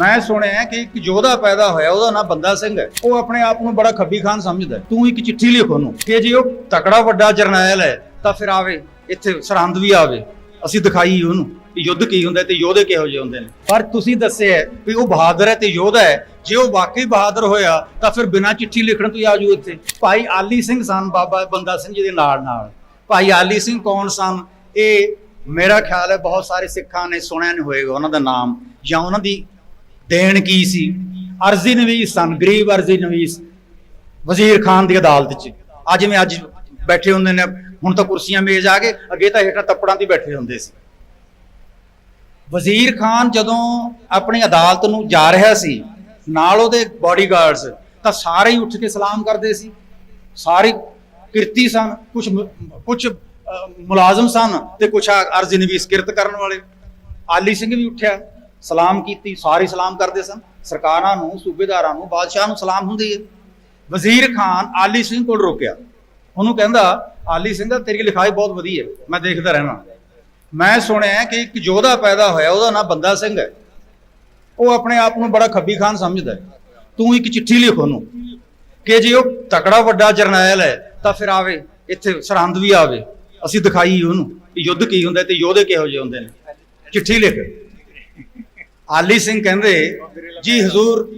ਮੈਂ ਸੁਣਿਆ ਕਿ ਇੱਕ ਯੋਧਾ ਪੈਦਾ ਹੋਇਆ, ਉਹਦਾ ਨਾਮ ਬੰਦਾ ਸਿੰਘ ਹੈ। ਉਹ ਆਪਣੇ ਆਪ ਨੂੰ ਬੜਾ ਖੱਬੀ ਖਾਨ ਸਮਝਦਾ ਤੂੰ ਇੱਕ ਚਿੱਠੀ ਲਿਖ ਉਹਨੂੰ ਕਿ ਜੇ ਉਹ ਤਕੜਾ ਵੱਡਾ ਜਰਨੈਲ ਹੈ, ਤਾਂ ਫਿਰ ਆਵੇ, ਇੱਥੇ ਸਰਹੰਦ ਵੀ ਆਵੇ। ਅਸੀਂ ਦਿਖਾਈ ਉਹਨੂੰ ਕਿ ਯੁੱਧ ਕੀ ਹੁੰਦਾ ਤੇ ਯੋਧੇ ਕਿਹੋ ਜਿਹੇ ਹੁੰਦੇ ਨੇ। ਪਰ ਤੁਸੀਂ ਦੱਸਿਆ ਵੀ ਉਹ ਬਹਾਦਰ ਹੈ ਤੇ ਯੋਧਾ ਹੈ। ਜੇ ਉਹ ਵਾਕਈ ਬਹਾਦਰ ਹੋਇਆ, ਤਾਂ ਫਿਰ ਬਿਨਾਂ ਚਿੱਠੀ ਲਿਖਣ ਤੋਂ ਹੀ ਆਜੂ ਇੱਥੇ। ਭਾਈ ਆਲੀ ਸਿੰਘ ਸਨ, ਬਾਬਾ ਬੰਦਾ ਸਿੰਘ ਜੀ ਦੇ ਨਾਲ ਨਾਲ। ਭਾਈ ਆਲੀ ਸਿੰਘ ਕੌਣ ਸਨ? ਇਹ ਮੇਰਾ ਖਿਆਲ ਹੈ ਬਹੁਤ ਸਾਰੇ ਸਿੱਖਾਂ ਨੇ ਸੁਣਿਆ ਨਹੀਂ ਹੋਏਗਾ ਉਹਨਾਂ ਦਾ ਨਾਮ ਜਾਂ ਉਹਨਾਂ ਦੀ ਦੇਣ ਕੀ ਸੀ? ਅਰਜ਼ੀ ਨਵੀਸ ਸਨ, ਗਰੀਬ ਅਰਜ਼ੀ ਨਵੀਸ। ਵਜ਼ੀਰ ਖਾਨ ਦੀ ਅਦਾਲਤ 'ਚ। ਅੱਜ ਜਿਵੇਂ ਅੱਜ ਬੈਠੇ ਹੁੰਦੇ ਨੇ, ਹੁਣ ਤਾਂ ਕੁਰਸੀਆਂ ਮੇਜ਼ ਆ ਗਏ, ਅੱਗੇ ਤਾਂ ਹੇਠਾਂ ਤੱਪੜਾਂ ਤੇ ਬੈਠੇ ਹੁੰਦੇ ਸੀ। ਵਜ਼ੀਰ ਖਾਨ ਜਦੋਂ ਆਪਣੀ ਅਦਾਲਤ ਨੂੰ ਜਾ ਰਿਹਾ ਸੀ, ਨਾਲ ਉਹਦੇ ਬਾਡੀਗਾਰਡਸ ਤਾਂ ਸਾਰੇ ਹੀ ਉੱਠ ਕੇ ਸਲਾਮ ਕਰਦੇ ਸੀ। ਸਾਰੇ ਕਿਰਤੀ ਸਨ ਕੁਝ ਕੁਝ ਮੁਲਾਜ਼ਮ ਸਨ ਤੇ ਕੁਝ ਅਰਜ਼ੀ ਨਵੀਸ ਕਿਰਤ ਕਰਨ ਵਾਲੇ। ਆਲੀ ਸਿੰਘ ਵੀ ਉੱਠਿਆ। ਸਲਾਮ ਕੀਤੀ, ਸਾਰੇ ਸਲਾਮ ਕਰਦੇ ਸਨ। ਸਰਕਾਰਾਂ ਨੂੰ, ਸੂਬੇਦਾਰਾਂ ਨੂੰ, ਬਾਦਸ਼ਾਹ ਨੂੰ ਸਲਾਮ ਹੁੰਦੀ ਹੈ। ਵਜ਼ੀਰ ਖਾਨ ਆਲੀ ਸਿੰਘ ਕੋਲ ਰੋਕਿਆ। ਉਹਨੂੰ ਕਹਿੰਦਾ, ਆਲੀ ਸਿੰਘ, ਤੇਰੀ ਲਿਖਾਈ ਬਹੁਤ ਵਧੀਆ ਮੈਂ ਦੇਖਦਾ ਰਹਿਣਾ। ਮੈਂ ਸੁਣਿਆ ਕਿ ਇੱਕ ਯੋਧਾ ਪੈਦਾ ਹੋਇਆ, ਉਹਦਾ ਨਾਮ ਬੰਦਾ ਸਿੰਘ ਹੈ। ਉਹ ਆਪਣੇ ਆਪ ਨੂੰ ਬੜਾ ਖੱਬੀ ਖਾਨ ਸਮਝਦਾ ਤੂੰ ਇੱਕ ਚਿੱਠੀ ਲਿਖ ਉਹਨੂੰ, ਕਿ ਜੇ ਉਹ ਤਕੜਾ ਵੱਡਾ ਜਰਨੈਲ ਹੈ, ਤਾਂ ਫਿਰ ਆਵੇ, ਇੱਥੇ ਸਰਹੰਦ ਵੀ ਆਵੇ। ਅਸੀਂ ਦਿਖਾਈ ਉਹਨੂੰ, ਕਿ ਯੁੱਧ ਕੀ ਹੁੰਦਾ ਤੇ ਯੋਧੇ ਕਿਹੋ ਜਿਹੇ ਹੁੰਦੇ ਨੇ। ਚਿੱਠੀ ਲਿਖ। ਆਲੀ ਸਿੰਘ ਕਹਿੰਦੇ, ਜੀ ਹਜ਼ੂਰ,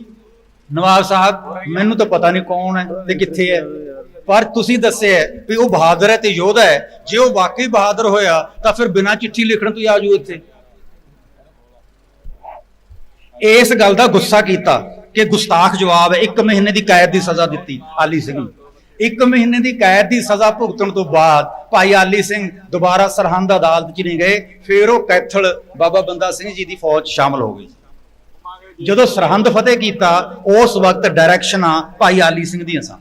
ਨਵਾਬ ਸਾਹਿਬ, ਮੈਨੂੰ ਤਾਂ ਪਤਾ ਨਹੀਂ ਕੌਣ ਹੈ ਤੇ ਕਿੱਥੇ ਹੈ। ਪਰ ਤੁਸੀਂ ਦੱਸਿਆ ਵੀ ਉਹ ਬਹਾਦਰ ਹੈ ਤੇ ਯੋਧਾ ਹੈ। ਜੇ ਉਹ ਵਾਕਈ ਬਹਾਦਰ ਹੋਇਆ, ਤਾਂ ਫਿਰ ਬਿਨਾਂ ਚਿੱਠੀ ਲਿਖਣ ਤੋਂ ਹੀ ਆਜੂ ਇੱਥੇ। ਇਸ ਗੱਲ ਦਾ ਗੁੱਸਾ ਕੀਤਾ ਕਿ ਗੁਸਤਾਖ ਜਵਾਬ ਹੈ, ਇੱਕ ਮਹੀਨੇ ਦੀ ਕੈਦ ਦੀ ਸਜ਼ਾ ਦਿੱਤੀ ਆਲੀ ਸਿੰਘ ਨੂੰ। ਇੱਕ ਮਹੀਨੇ ਦੀ ਕੈਦ ਦੀ ਸਜ਼ਾ ਭੁਗਤਣ ਤੋਂ ਬਾਅਦ ਭਾਈ ਆਲੀ ਸਿੰਘ ਦੁਬਾਰਾ ਸਰਹੰਦ ਅਦਾਲਤ 'ਚ ਨਹੀਂ ਗਏ, ਫਿਰ ਉਹ ਕੈਥਲ ਬਾਬਾ ਬੰਦਾ ਸਿੰਘ ਜੀ ਦੀ ਫੌਜ ਸ਼ਾਮਲ ਹੋ ਗਈ। ਜਦੋਂ ਸਰਹੰਦ ਫਤਿਹ ਕੀਤਾ, ਉਸ ਵਕਤ ਡਾਇਰੈਕਸ਼ਨਾਂ ਭਾਈ ਆਲੀ ਸਿੰਘ ਦੀਆਂ ਸਨ